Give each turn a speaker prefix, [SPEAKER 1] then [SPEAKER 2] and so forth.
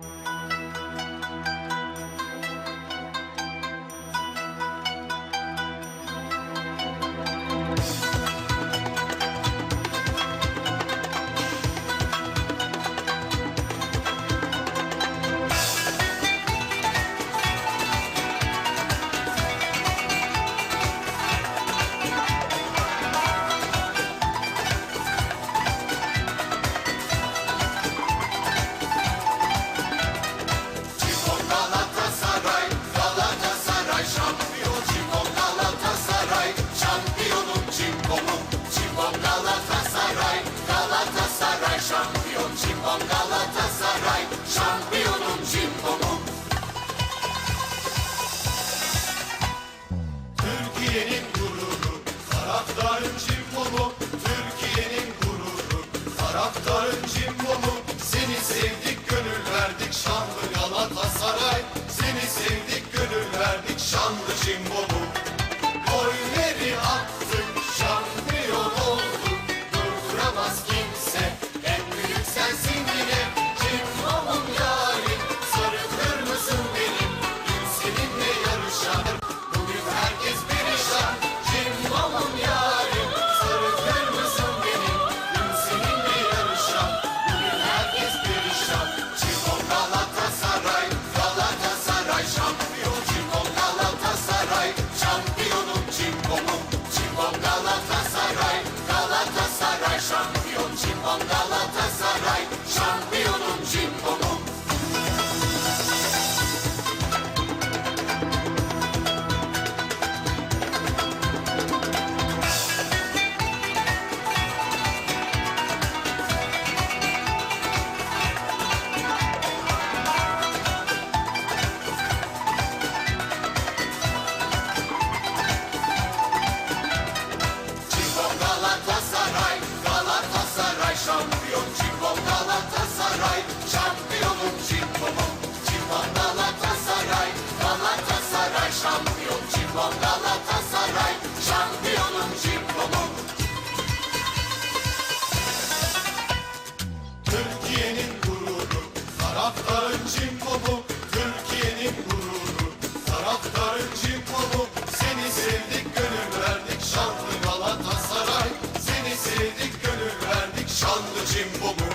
[SPEAKER 1] you 心房的 Galatasaray şampiyon Cimbom Galatasaray. Şampiyonum Cimbomum Cimbom Galatasaray. Galatasaray şampiyon Cimbom Galatasaray. Jimbo